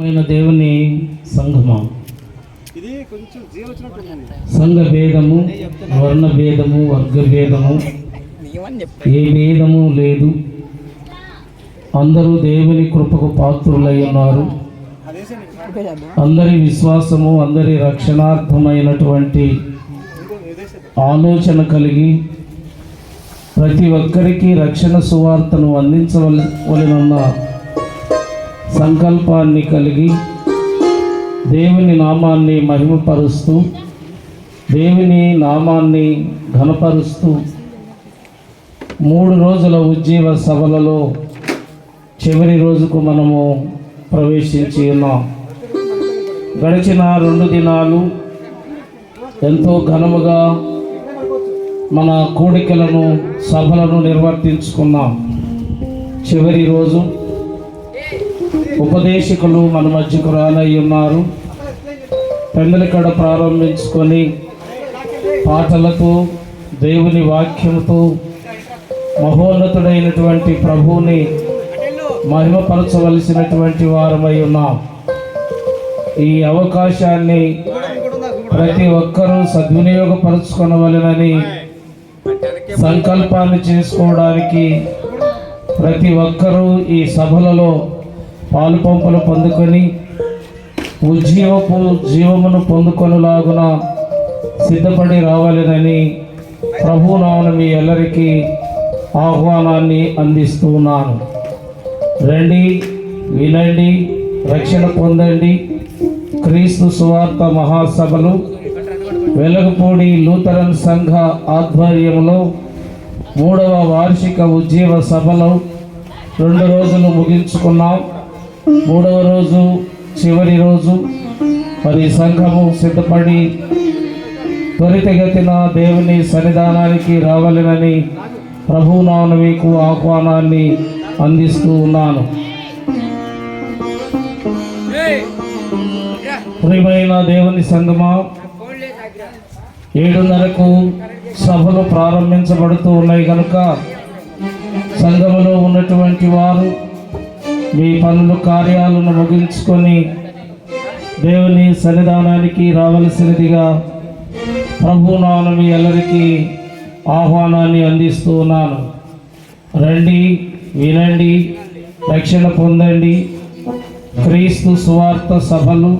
దేవుని సంఘమా. సంఘ భేదము వర్ణ భేదము వర్గ భేదము ఏ భేదము లేదు. అందరూ దేవుని కృపకు పాత్రులై ఉన్నారు. అందరి విశ్వాసము అందరి రక్షణార్థమైనటువంటి ఆలోచన కలిగి ప్రతి ఒక్కరికి రక్షణ సువార్తను అందించవలనన్న సంకల్పాన్ని కలిగి దేవుని నామాన్ని మహిమపరుస్తూ దేవుని నామాన్ని ఘనపరుస్తూ మూడు రోజుల ఉజ్జీవ సభలలో చివరి రోజుకు మనము ప్రవేశించి ఉన్నాం. గడిచిన రెండు దినాలు ఎంతో ఘనముగా మన కోడికలను సభలను నిర్వర్తించుకున్నాం. చివరి రోజు ఉపదేశకులు మన మధ్యకు రానై ఉన్నారు. పెందలికడ ప్రారంభించుకొని పాటలతో దేవుని వాక్యంతో మహోన్నతుడైనటువంటి ప్రభువుని మహిమపరచవలసినటువంటి వారమై ఉన్నాం. ఈ అవకాశాన్ని ప్రతి ఒక్కరూ సద్వినియోగపరచుకొనవలెనని సంకల్పాన్ని చేసుకోవడానికి ప్రతి ఒక్కరూ ఈ సభలలో పాలు పంపులు పొందుకొని ఉజ్జీవపు జీవమును పొందుకొనిలాగున సిద్ధపడి రావాలనని ప్రభునామన మీ ఎల్లరికీ ఆహ్వానాన్ని అందిస్తున్నాను. రండి వినండి రక్షణ పొందండి. క్రీస్తు సువార్త మహాసభలు వెలగపూడి లూథరన్ సంఘ ఆధ్వర్యంలో మూడవ వార్షిక ఉజ్జీవ సభలో రెండు రోజులు ముగించుకున్నాం. మూడవ రోజు చివరి రోజు మరి సంఘము సిద్ధపడి త్వరితగతిన దేవుని సన్నిధానానికి రావాలని ప్రభు మీకు ఆహ్వానాన్ని అందిస్తూ ఉన్నాను. ప్రియమైన దేవుని సంగమా ఏడున్నరకు సభలు ప్రారంభించబడుతూ ఉన్నాయి కనుక సంఘములో ఉన్నటువంటి వారు మీ పనులు కార్యాలను ముగించుకొని దేవుని సన్నిధానానికి రావలసినదిగా ప్రభు నాన్న మీ అందరికీ ఆహ్వానాన్ని అందిస్తూ ఉన్నాను. రండి వినండి రక్షణ పొందండి. క్రీస్తు సువార్త సభలు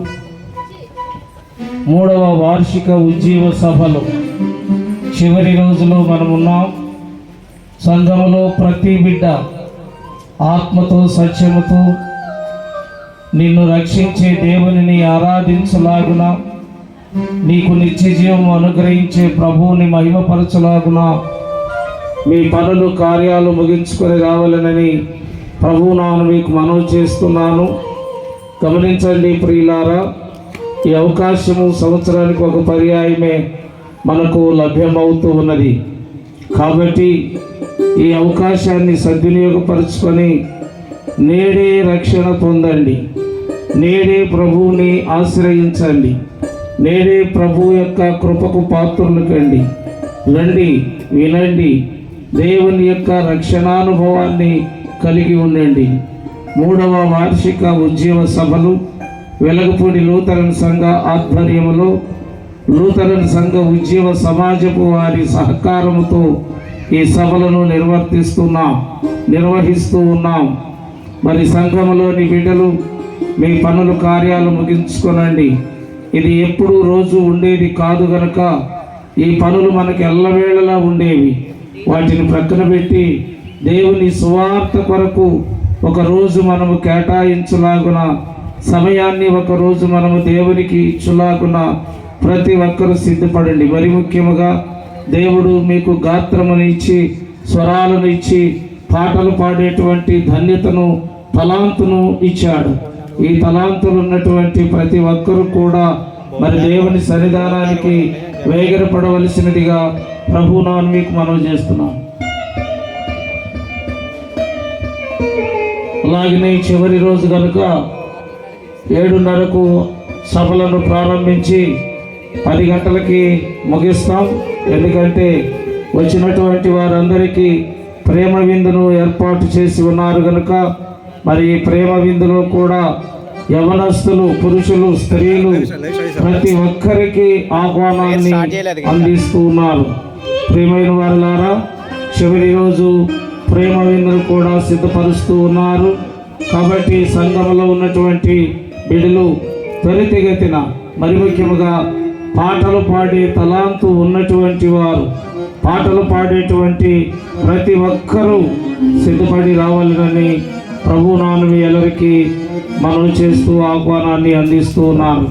మూడవ వార్షిక ఉజ్జీవ సభలు. చివరి రోజులో మనమున్నాం. సంఘములో ప్రతి బిడ్డ ఆత్మతో సత్యముతో నిన్ను రక్షించే దేవునిని ఆరాధించలాగున నీకు నిత్య జీవం అనుగ్రహించే ప్రభువుని మహిమపరచలాగున మీ పనులు కార్యాలు ముగించుకొని రావాలనని ప్రభువు నాను మీకు మనవి చేస్తున్నాను. గమనించండి ప్రియులారా ఈ అవకాశము సంవత్సరానికి ఒక పర్యాయమే మనకు లభ్యమవుతూ ఉన్నది. కాబట్టి ఈ అవకాశాన్ని సద్వినియోగపరుచుకొని నేడే రక్షణ పొందండి. నేడే ప్రభువుని ఆశ్రయించండి. నేడే ప్రభు యొక్క కృపకు పాత్రలు కండి. రండి వినండి. దేవుని యొక్క రక్షణానుభవాన్ని కలిగి ఉండండి. మూడవ వార్షిక ఉద్యమ సభలు వెలగపూడి లూథరన్ సంఘ ఆధ్వర్యంలో లూథరన్ సంఘ ఉద్యమ సమాజపు వారి సహకారముతో ఈ సభలను నిర్వర్తిస్తున్నాం నిర్వహిస్తూ ఉన్నాం. మరి సంఘములోని బిడ్డలు మీ పనులు కార్యాలు ముగించుకొనండి. ఇది ఎప్పుడు రోజు ఉండేది కాదు గనక ఈ పనులు మనకు ఎల్లవేళలా ఉండేవి. వాటిని ప్రక్కన పెట్టి దేవుని సువార్త కొరకు ఒక రోజు మనము కేటాయించులాగున సమయాన్ని ఒక రోజు మనము దేవునికి ఇచ్చులాగున ప్రతి ఒక్కరూ సిద్ధపడండి. మరి ముఖ్యముగా దేవుడు మీకు గాత్రమును ఇచ్చి స్వరాలను ఇచ్చి పాటలు పాడేటువంటి ధన్యతను తలాంతును ఇచ్చాడు. ఈ తలాంతులు ఉన్నటువంటి ప్రతి ఒక్కరూ కూడా మరి దేవుని సన్నిధానానికి వేగరపడవలసినదిగా ప్రభు మీకు మనవి చేస్తున్నాను అలాగనే చివరి రోజు కనుక ఏడున్నరకు సభలను ప్రారంభించి పది గంటలకి ముగిస్తాం. ఎందుకంటే వచ్చినటువంటి వారందరికీ ప్రేమ విందును ఏర్పాటు చేసి ఉన్నారు కనుక మరి ఈ ప్రేమ విందులో కూడా యవనస్తులు పురుషులు స్త్రీలు ప్రతి ఒక్కరికి ఆహ్వానాన్ని అందిస్తూ ఉన్నారు. ప్రేమైన వారులారా చివరి రోజు ప్రేమ విందులు కూడా సిద్ధపరుస్తూ ఉన్నారు. కాబట్టి సంఘంలో ఉన్నటువంటి బిడులు త్వరితగతిన మరి ముఖ్యముగా పాటలు పాడే తలాంతు ఉన్నటువంటి వారు పాటలు పాడేటువంటి ప్రతి ఒక్కరూ సిద్ధపడి రావాలని ప్రభు నాన్న మీ మనం మనవి చేస్తూ ఆహ్వానాన్ని అందిస్తూ ఉన్నాను.